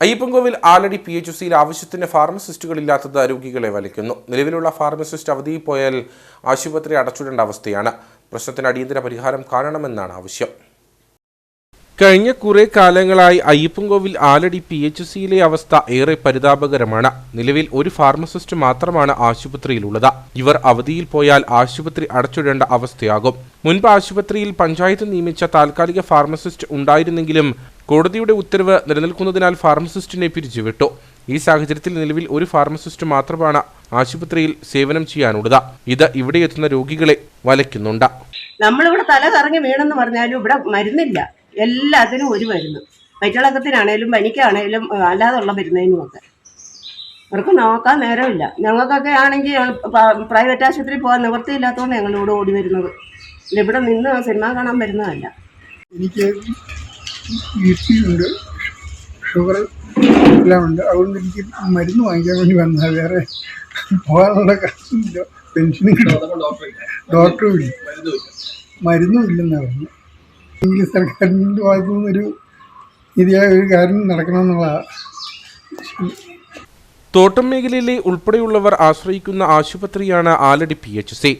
Ayyappancoil Aladi P H സിയിൽ ആവശ്യത്തിന് ഫാർമസിസ്റ്റുകളില്ലാത്തത് രോഗികളെ വലിക്കുന്നു. നിലവിലുള്ള ഫാർമസിസ്റ്റ് അവധിയിൽ പോയാൽ ആശുപത്രി അടച്ചിടേണ്ട അവസ്ഥയാണ്. പ്രശ്നത്തിന് അടിയന്തര പരിഹാരം കാണണമെന്നാണ് ആവശ്യം. കഴിഞ്ഞ കുറേ കാലങ്ങളായി അയ്യപ്പൻകോവിൽ ആലടി പി എച്ച് സിയിലെ അവസ്ഥ ഏറെ പരിതാപകരമാണ്. നിലവിൽ ഒരു ഫാർമസിസ്റ്റ് മാത്രമാണ് ആശുപത്രിയിലുള്ളത്. ഇവർ അവധിയിൽ പോയാൽ ആശുപത്രി അടച്ചിടേണ്ട അവസ്ഥയാകും. മുൻപ് ആശുപത്രിയിൽ പഞ്ചായത്ത് നിയമിച്ച താൽക്കാലിക ഫാർമസിസ്റ്റ് ഉണ്ടായിരുന്നെങ്കിലും കോടതിയുടെ ഉത്തരവ് നിലനിൽക്കുന്നതിനാൽ ഫാർമസിസ്റ്റിനെ പിരിച്ചുവിട്ടു. ഈ സാഹചര്യത്തിൽ നിലവിൽ ഒരു ഫാർമസിസ്റ്റ് മാത്രമാണ് ആശുപത്രിയിൽ സേവനം ചെയ്യാനുള്ളത്. ഇത് ഇവിടെ എത്തുന്ന രോഗികളെ വലയ്ക്കുന്നുണ്ട്. നമ്മളിവിടെ തല കറങ്ങി വീണെന്ന് പറഞ്ഞാലും ഇവിടെ മരുന്നില്ല. എല്ലാത്തിനും ഒരു മരുന്ന്. വയറ്റിളക്കത്തിനാണേലും പനിക്കാണേലും അല്ലാതെ അല്ലാതുള്ള മരുന്നതിനും ഒക്കെ അവർക്ക് നോക്കാൻ നേരമില്ല. ഞങ്ങൾക്കൊക്കെ ആണെങ്കിൽ പ്രൈവറ്റ് ആശുപത്രി പോകാൻ നിവൃത്തിയില്ലാത്തതുകൊണ്ട് ഞങ്ങളിവിടെ ഓടി വരുന്നത്. ഇവിടെ നിന്ന് സിനിമ കാണാൻ വരുന്നതല്ല. എനിക്ക് ബി പി ഉണ്ട് ഷുഗർ എല്ലാം ഉണ്ട്. അതുകൊണ്ട് എനിക്ക് മരുന്ന് വാങ്ങിക്കാൻ വേണ്ടി വന്നാൽ വേറെ പോകാനുള്ള കാശില്ല പെൻഷനും ഡോക്ടറും ഇല്ല. മരുന്നും ഇല്ലെന്നാണ് പറഞ്ഞു ഇംഗ്ലീഷ് സർക്കാരിന്റെ ഭാഗത്തു നിന്നൊരു ഇതിയായ ഒരു കാര്യം നടക്കണമെന്നുള്ളതാണ് തോട്ടം മേഖലയിലെ ഉൾപ്പെടെയുള്ളവർ ആശ്രയിക്കുന്ന ആശുപത്രിയാണ് ആലടി പി എച്ച് സി.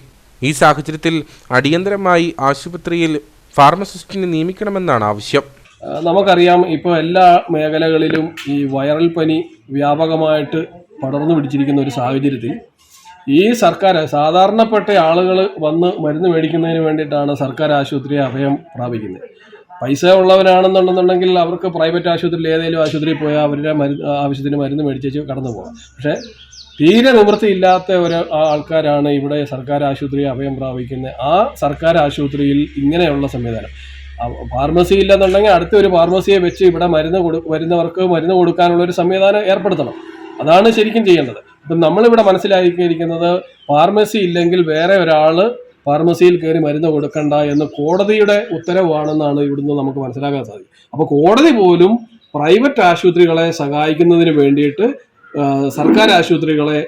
ഈ സാഹചര്യത്തിൽ അടിയന്തരമായി ആശുപത്രിയിൽ ഫാർമസിസ്റ്റിനെ നിയമിക്കണമെന്നാണ് ആവശ്യം. നമുക്കറിയാം ഇപ്പോൾ എല്ലാ മേഖലകളിലും ഈ വൈറൽ പനി വ്യാപകമായിട്ട് പടർന്നു പിടിച്ചിരിക്കുന്ന ഒരു സാഹചര്യത്തിൽ ഈ സർക്കാർ സാധാരണപ്പെട്ട ആളുകൾ വന്ന് മരുന്ന് മേടിക്കുന്നതിന് വേണ്ടിയിട്ടാണ് സർക്കാർ ആശുപത്രിയെ അഭയം പ്രാപിക്കുന്നത്. പൈസ ഉള്ളവരാണെന്നുണ്ടെന്നുണ്ടെങ്കിൽ അവർക്ക് പ്രൈവറ്റ് ആശുപത്രിയിൽ ഏതെങ്കിലും ആശുപത്രിയിൽ പോയാൽ അവരുടെ മരുന്ന് ആവശ്യത്തിന് മരുന്ന് മേടിച്ചു കടന്നു പോകാം. പക്ഷേ തീരെ നിവൃത്തിയില്ലാത്ത ഒരു ആൾക്കാരാണ് ഇവിടെ സർക്കാർ ആശുപത്രി അഭയം പ്രാപിക്കുന്നത്. ആ സർക്കാർ ആശുപത്രിയിൽ ഇങ്ങനെയുള്ള സംവിധാനം. ഫാർമസി ഇല്ലെന്നുണ്ടെങ്കിൽ അടുത്ത ഒരു ഫാർമസിയെ വെച്ച് ഇവിടെ മരുന്ന് കൊടു വരുന്നവർക്ക് മരുന്ന് കൊടുക്കാനുള്ള ഒരു സംവിധാനം ഏർപ്പെടുത്തണം. അതാണ് ശരിക്കും ചെയ്യേണ്ടത്. ഇപ്പം നമ്മളിവിടെ മനസ്സിലാക്കിയിരിക്കുന്നത് ഫാർമസി ഇല്ലെങ്കിൽ വേറെ ഒരാൾ ഫാർമസിയിൽ കയറി മരുന്ന് കൊടുക്കണ്ട എന്ന് കോടതിയുടെ ഉത്തരവാണെന്നാണ് ഇവിടുന്ന് നമുക്ക് മനസ്സിലാക്കാൻ സാധിക്കും അപ്പോൾ കോടതി പോലും പ്രൈവറ്റ് ആശുപത്രികളെ സഹായിക്കുന്നതിന് വേണ്ടിയിട്ട് സർക്കാർ ആശുപത്രികളെ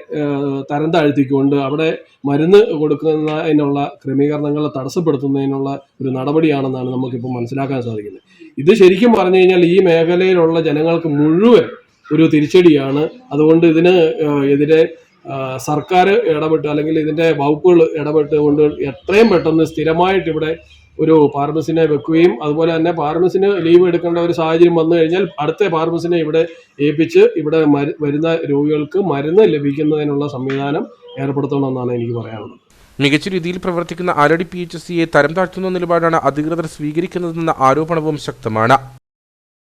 തരം താഴ്ത്തിക്കൊണ്ട് അവിടെ മരുന്ന് കൊടുക്കുന്നതിനുള്ള ക്രമീകരണങ്ങൾ തടസ്സപ്പെടുത്തുന്നതിനുള്ള ഒരു നടപടിയാണെന്നാണ് നമുക്കിപ്പോൾ മനസ്സിലാക്കാൻ സാധിക്കുന്നത്. ഇത് ശരിക്കും പറഞ്ഞു കഴിഞ്ഞാൽ ഈ മേഖലയിലുള്ള ജനങ്ങൾക്ക് മുഴുവൻ ഒരു തിരിച്ചടിയാണ്. അതുകൊണ്ട് ഇതിന് എതിരെ സർക്കാർ ഇടപെട്ട് അല്ലെങ്കിൽ ഇതിന്റെ വകുപ്പുകൾ ഇടപെട്ട് കൊണ്ട് എത്രയും പെട്ടെന്ന് സ്ഥിരമായിട്ട് ഇവിടെ ഒരു ഫാർമസിനെ വെക്കുകയും അതുപോലെ തന്നെ ഫാർമസിന് ലീവ് എടുക്കേണ്ട ഒരു സാഹചര്യം വന്നു കഴിഞ്ഞാൽ അടുത്ത ഫാർമസിനെ ഇവിടെ ഏൽപ്പിച്ച് ഇവിടെ വരുന്ന രോഗികൾക്ക് മരുന്ന് ലഭിക്കുന്നതിനുള്ള സംവിധാനം ഏർപ്പെടുത്തണമെന്നാണ് എനിക്ക് പറയാനുള്ളത്. മികച്ച രീതിയിൽ പ്രവർത്തിക്കുന്ന ആലടി പി എച്ച് സിയെ തരം താഴ്ത്തുന്ന നിലപാടാണ് അധികൃതർ സ്വീകരിക്കുന്നതെന്ന ആരോപണവും ശക്തമാണ്.